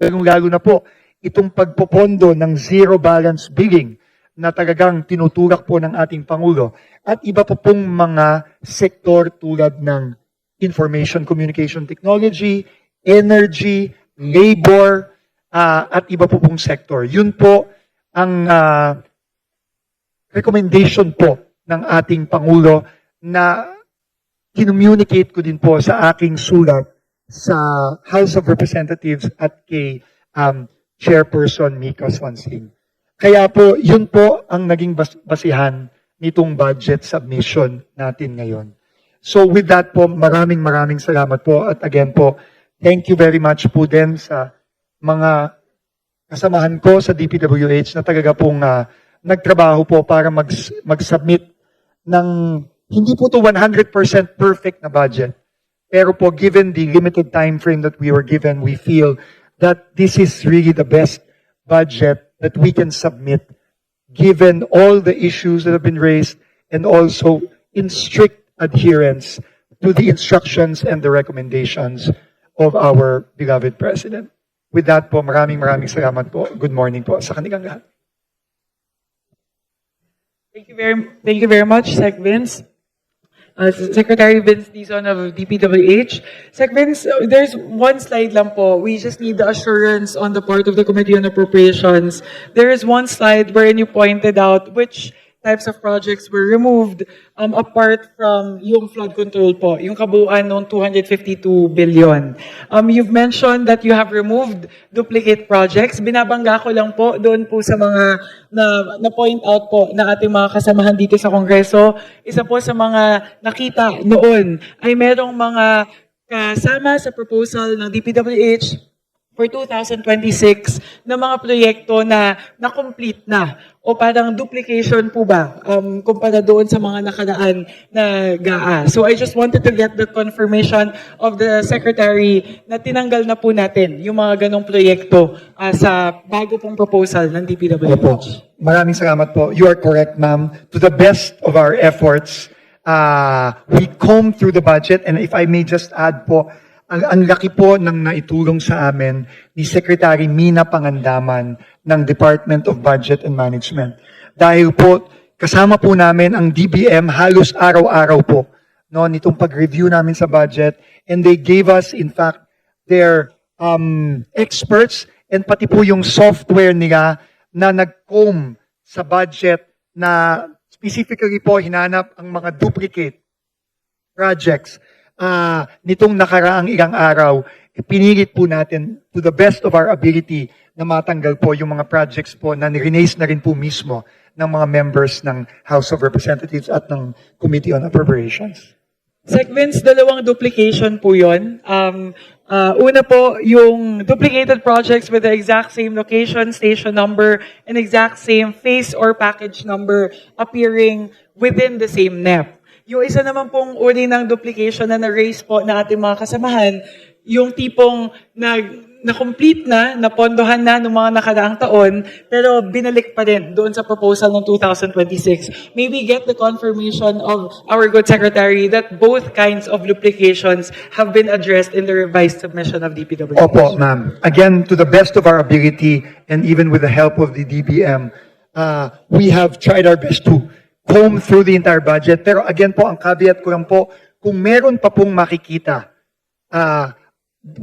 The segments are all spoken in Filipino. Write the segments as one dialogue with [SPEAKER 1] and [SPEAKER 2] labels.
[SPEAKER 1] lalo na po itong pagpopondo ng zero balance billing na talagang tinuturak po ng ating Pangulo at iba pa pong mga sektor tulad ng information communication technology, energy, labor, ah, at iba po pong sector. Yun po ang ah, recommendation po ng ating Pangulo na kinommunicate ko din po sa aking sulat sa House of Representatives at kay um, Chairperson Mika Swansing. Kaya po, yun po ang naging bas- basihan nitong budget submission natin ngayon. So with that po, maraming maraming salamat po. At again po, thank you very much po din sa mga kasamahan ko sa DPWH na talaga pong ah, nagtrabaho po para mag, mag-submit ng hindi po to 100% perfect na budget. Pero po, given the limited time frame that we were given, we feel that this is really the best budget that we can submit given all the issues that have been raised and also in strict adherence to the instructions and the recommendations of our beloved President. With that po, maraming maraming salamat po. Good morning po sa kanilang lahat.
[SPEAKER 2] Thank you very, thank you very much, Sec Vince. Uh, Secretary Vince Dizon of DPWH. Sec Vince, uh, there's one slide lang po. We just need the assurance on the part of the Committee on Appropriations. There is one slide wherein you pointed out which types of projects were removed um, apart from yung flood control po, yung kabuuan ng 252 billion. Um, you've mentioned that you have removed duplicate projects. Binabangga ko lang po doon po sa mga na, na point out po na ating mga kasamahan dito sa Kongreso. Isa po sa mga nakita noon ay merong mga kasama sa proposal ng DPWH for 2026 na mga proyekto na na-complete na o parang duplication po ba um, kumpara doon sa mga nakaraan na GAA. So I just wanted to get the confirmation of the Secretary na tinanggal na po natin yung mga ganong proyekto ah, sa bago pong proposal ng
[SPEAKER 1] Opo.
[SPEAKER 2] DPWH.
[SPEAKER 1] Maraming salamat po. You are correct, ma'am. To the best of our efforts, uh, we comb through the budget and if I may just add po, ang, ang laki po ng naitulong sa amin ni Secretary Mina Pangandaman ng Department of Budget and Management. Dahil po, kasama po namin ang DBM halos araw-araw po no, nitong pag-review namin sa budget and they gave us, in fact, their um, experts and pati po yung software nila na nag-comb sa budget na specifically po hinanap ang mga duplicate projects. Ah, nitong nakaraang ilang araw, pinilit po natin to the best of our ability na matanggal po yung mga projects po na nirinace na rin po mismo ng mga members ng House of Representatives at ng Committee on Appropriations.
[SPEAKER 2] Segments, dalawang duplication po yun. Um, uh, una po, yung duplicated projects with the exact same location, station number, and exact same face or package number appearing within the same NEP. Yung isa naman pong uri ng duplication na na-raise po na ating mga kasamahan, yung tipong na, na-complete na, napondohan na ng mga nakaraang taon, pero binalik pa rin doon sa proposal ng 2026. May we get the confirmation of our good secretary that both kinds of duplications have been addressed in the revised submission of DPWH?
[SPEAKER 1] Opo, ma'am. Again, to the best of our ability and even with the help of the DBM, uh, we have tried our best to comb through the entire budget. Pero again po, ang caveat ko lang po, kung meron pa pong makikita, uh,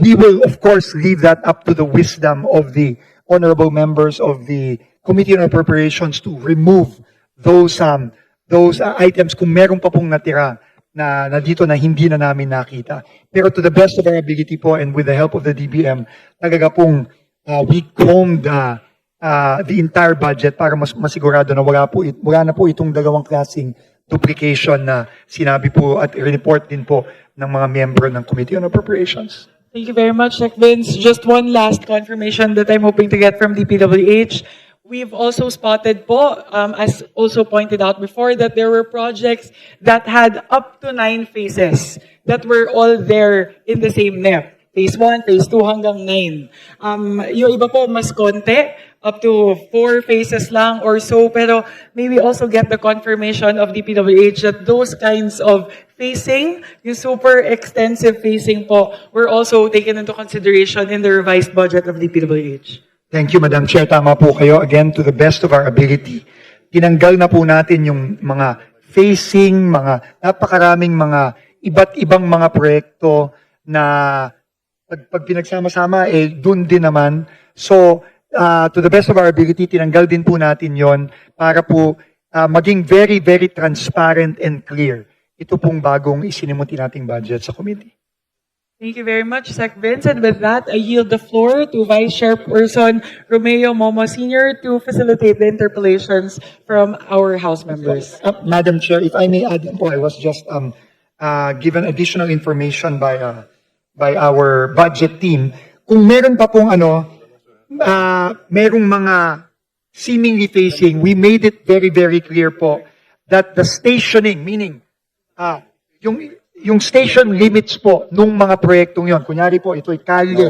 [SPEAKER 1] we will of course leave that up to the wisdom of the honorable members of the Committee on Appropriations to remove those um, those uh, items kung meron pa pong natira na, na dito na hindi na namin nakita. Pero to the best of our ability po and with the help of the DBM, talaga pong uh, we combed uh, uh, the entire budget para mas masigurado na wala, po, it- wala na po itong dalawang klaseng duplication na sinabi po at report din po ng mga member ng Committee on Appropriations.
[SPEAKER 2] Thank you very much, Sec Vince. Just one last confirmation that I'm hoping to get from DPWH. We've also spotted po, um, as also pointed out before, that there were projects that had up to nine phases that were all there in the same NEP. Phase 1, Phase 2 hanggang 9. Um, yung iba po mas konti, up to four phases lang or so. Pero may we also get the confirmation of DPWH that those kinds of phasing, yung super extensive phasing po, were also taken into consideration in the revised budget of DPWH.
[SPEAKER 1] Thank you, Madam Chair. Tama po kayo. Again, to the best of our ability, tinanggal na po natin yung mga facing, mga napakaraming mga iba't ibang mga proyekto na pag, pag pinagsama-sama, eh, dun din naman. So, uh, to the best of our ability, tinanggal din po natin yon para po uh, maging very, very transparent and clear. Ito pong bagong isinimuti nating budget sa committee.
[SPEAKER 2] Thank you very much, Sec Vince. And with that, I yield the floor to Vice Chairperson Romeo Momo Sr. to facilitate the interpellations from our House members.
[SPEAKER 1] Uh, Madam Chair, if I may add po, I was just um, uh, given additional information by uh, by our budget team. Kung meron pa pong ano, uh, merong mga seemingly facing, we made it very, very clear po that the stationing, meaning ah yung yung station limits po nung mga proyektong yon. Kunyari po, ito ay kalye.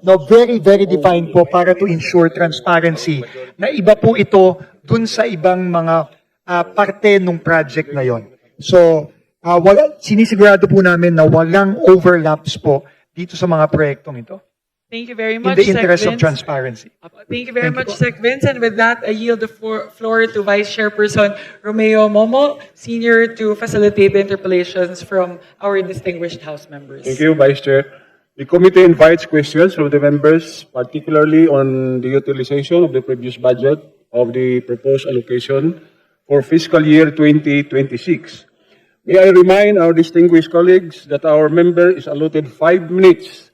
[SPEAKER 1] No, very, very defined po para to ensure transparency na iba po ito dun sa ibang mga ah, parte ng project na yon. So, ah, wala, sinisigurado po namin na walang overlaps po dito sa mga proyektong ito.
[SPEAKER 2] Thank you very
[SPEAKER 1] In
[SPEAKER 2] much,
[SPEAKER 1] the
[SPEAKER 2] Sec
[SPEAKER 1] interest of
[SPEAKER 2] Vince.
[SPEAKER 1] transparency.
[SPEAKER 2] Thank you very
[SPEAKER 1] Thank you
[SPEAKER 2] much,
[SPEAKER 1] po.
[SPEAKER 2] Sec Vince. And with that, I yield the floor, floor to Vice Chairperson Romeo Momo Sr. to facilitate the interpolations from our distinguished House members.
[SPEAKER 3] Thank you, Vice Chair. The committee invites questions from the members, particularly on the utilization of the previous budget of the proposed allocation for fiscal year 2026. May I remind our distinguished colleagues that our member is allotted five minutes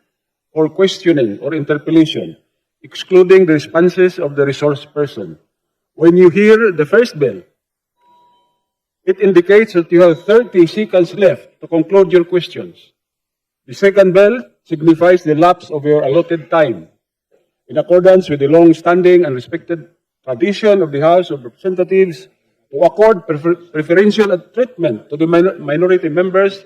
[SPEAKER 3] for questioning or interpellation, excluding the responses of the resource person. When you hear the first bell, it indicates that you have 30 seconds left to conclude your questions. The second bell signifies the lapse of your allotted time. In accordance with the long-standing and respected tradition of the House of Representatives to accord prefer- preferential treatment to the minor- minority members,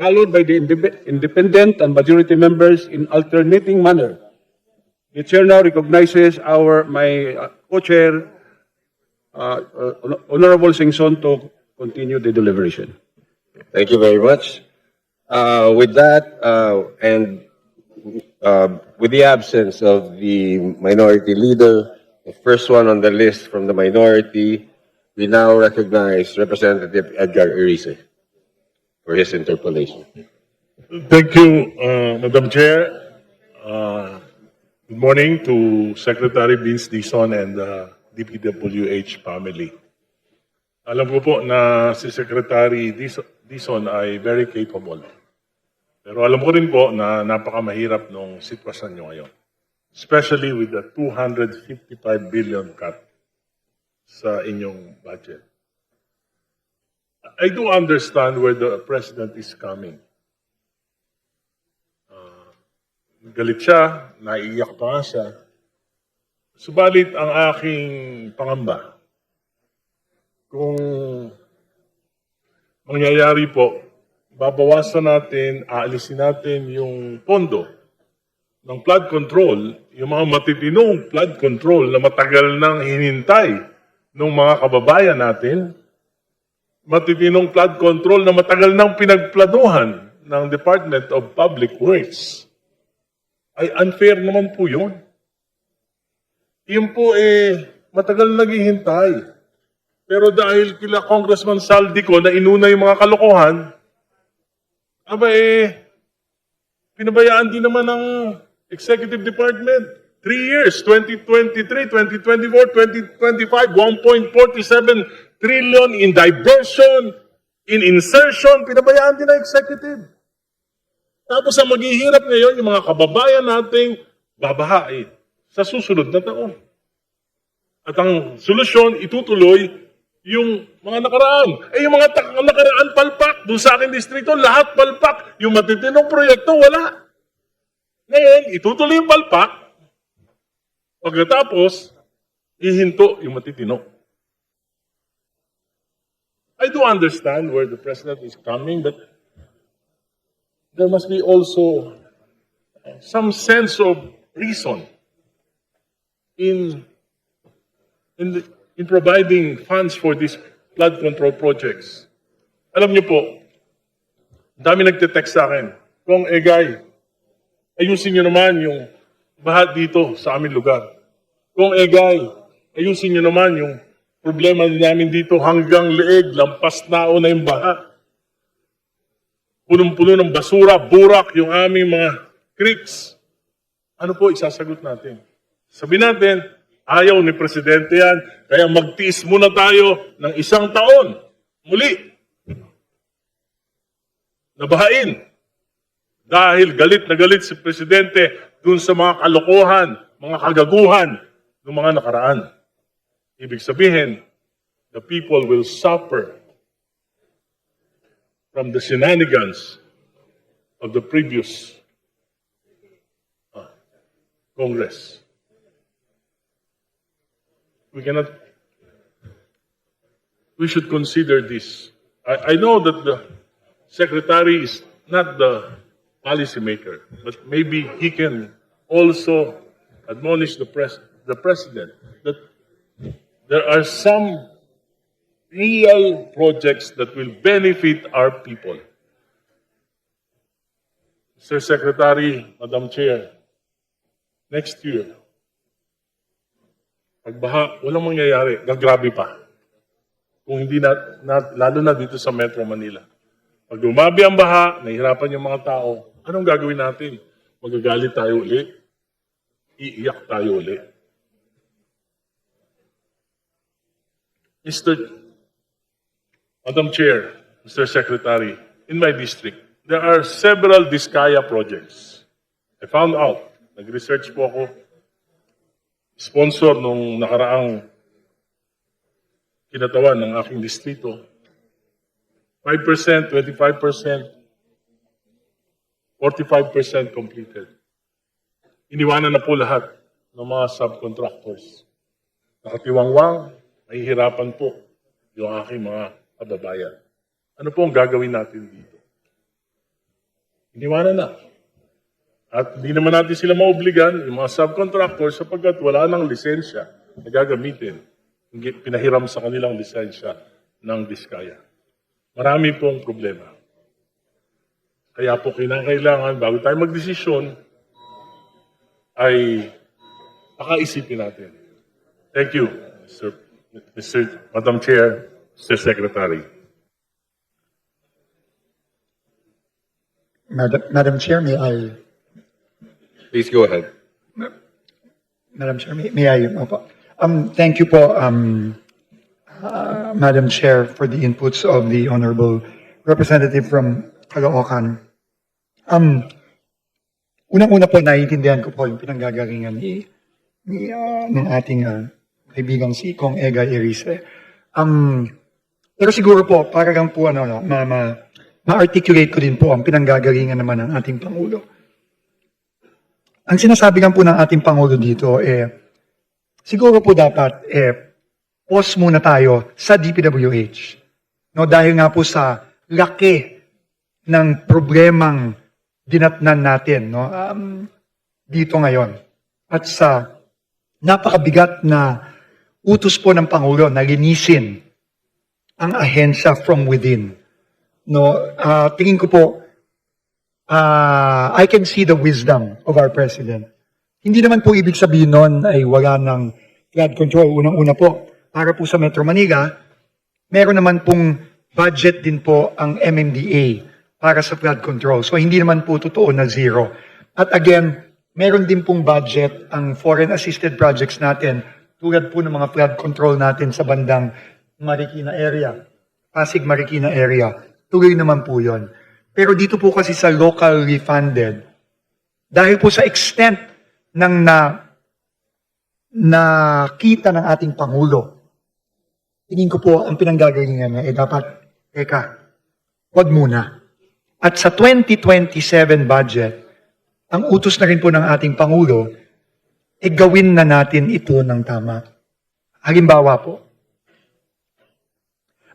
[SPEAKER 3] followed by the independent and majority members in alternating manner. The chair now recognizes our, my uh, co-chair, uh, uh, Honorable Singson to continue the deliberation.
[SPEAKER 4] Thank you very much. Uh, with that, uh, and uh, with the absence of the minority leader, the first one on the list from the minority, we now recognize Representative Edgar Erice for his interpellation.
[SPEAKER 5] Thank you, uh, Madam Chair. Uh, Good morning to Secretary Vince Dizon and the DPWH family. Alam ko po na si Secretary Dizon ay very capable. Pero alam ko rin po na napakamahirap nung sitwasyon nyo ngayon. Especially with the 255 billion cut sa inyong budget. I do understand where the President is coming. galit siya, naiiyak pa nga siya. Subalit ang aking pangamba, kung mangyayari po, babawasan natin, aalisin natin yung pondo ng flood control, yung mga matitinong flood control na matagal nang hinintay ng mga kababayan natin, matitinong flood control na matagal nang pinagplanuhan ng Department of Public Works ay unfair naman po yun. Yun po eh, matagal naghihintay. Pero dahil kila Congressman Saldico na inuna yung mga kalokohan, aba eh, pinabayaan din naman ng Executive Department. Three years, 2023, 2024, 2025, 1.47 trillion in diversion, in insertion, pinabayaan din ng Executive. Tapos ang maghihirap ngayon, yung mga kababayan nating babahain sa susunod na taon. At ang solusyon, itutuloy yung mga nakaraan. Eh, yung mga nakaraan palpak, doon sa aking distrito, lahat palpak. Yung matitinong proyekto, wala. Ngayon, itutuloy yung palpak. Pagkatapos, ihinto yung matitino. I do understand where the president is coming, but there must be also some sense of reason in in, in providing funds for these flood control projects. Alam niyo po, dami nagte-text sa akin, Kung Egay, ayusin niyo naman yung baha dito sa aming lugar. Kung Egay, ayusin niyo naman yung problema namin dito hanggang leeg, lampas nao na yung baha. Punong-puno ng basura, burak yung aming mga creeks. Ano po isasagot natin? Sabi natin, ayaw ni Presidente yan, kaya magtiis muna tayo ng isang taon. Muli, nabahain. Dahil galit na galit si Presidente dun sa mga kalokohan, mga kagaguhan ng mga nakaraan. Ibig sabihin, the people will suffer from the shenanigans of the previous uh, Congress. We cannot, we should consider this. I, I know that the secretary is not the policymaker, but maybe he can also admonish the pres, the president that there are some real projects that will benefit our people. Mr. Secretary, Madam Chair, next year, pagbaha, walang mangyayari, gagrabe pa. Kung hindi na, na, lalo na dito sa Metro Manila. Pag lumabi ang baha, nahihirapan yung mga tao, anong gagawin natin? Magagalit tayo uli? Iiyak tayo uli? Mr. Madam Chair, Mr. Secretary, in my district, there are several Diskaya projects. I found out, nag-research po ako, sponsor nung nakaraang kinatawan ng aking distrito, 5%, 25%, 45% completed. Iniwanan na po lahat ng mga subcontractors. Nakatiwangwang, mahihirapan po yung aking mga kababayan. Ano po ang gagawin natin dito? Iniwanan na. At hindi naman natin sila maobligan, yung mga subcontractors, sapagkat wala nang lisensya na gagamitin. Pinahiram sa kanilang lisensya ng Diskaya. Marami pong problema. Kaya po kinakailangan, bago tayo magdesisyon, ay pakaisipin natin. Thank you, Mr. Mr. Madam Chair, Mr. Secretary.
[SPEAKER 1] Madam, Madam Chair, may I,
[SPEAKER 4] Please go ahead.
[SPEAKER 1] Madam Chair, may, may I. Um, thank you po, um, uh, Madam Chair, for the inputs of the Honorable Representative from Caloocan. Um, unang-una po, naiintindihan ko po yung pinanggagalingan ni, ni uh, ng ating uh, kaibigang si Kong Ega Irise. Um, pero siguro po, para lang po, ano, no, ma, ma, ma-articulate ko din po ang pinanggagalingan naman ng ating Pangulo. Ang sinasabi lang po ng ating Pangulo dito, eh, siguro po dapat, eh, pause muna tayo sa DPWH. No, dahil nga po sa laki ng problemang dinatnan natin no, um, dito ngayon. At sa napakabigat na utos po ng Pangulo na linisin ang ahensya from within. No, ah, tingin ko po, ah, I can see the wisdom of our President. Hindi naman po ibig sabihin nun ay wala ng flood control. Unang-una po, para po sa Metro Manila, meron naman pong budget din po ang MMDA para sa flood control. So hindi naman po totoo na zero. At again, meron din pong budget ang foreign assisted projects natin tulad po ng mga flood control natin sa bandang Marikina area, Pasig Marikina area. Tuloy naman po yon. Pero dito po kasi sa locally funded, dahil po sa extent ng na nakita ng ating Pangulo, tingin ko po ang pinanggagalingan niya, eh dapat, teka, wag muna. At sa 2027 budget, ang utos na rin po ng ating Pangulo, eh gawin na natin ito ng tama. Halimbawa po,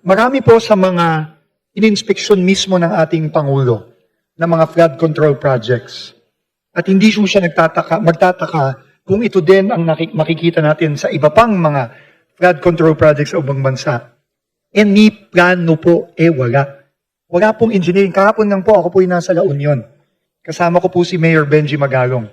[SPEAKER 1] marami po sa mga ininspeksyon mismo ng ating Pangulo ng mga flood control projects. At hindi po siya nagtataka, magtataka kung ito din ang makikita natin sa iba pang mga flood control projects sa ubang bansa. Any plano po, eh wala. Wala pong engineering. Kahapon lang po, ako po yung nasa La Union. Kasama ko po si Mayor Benji Magalong.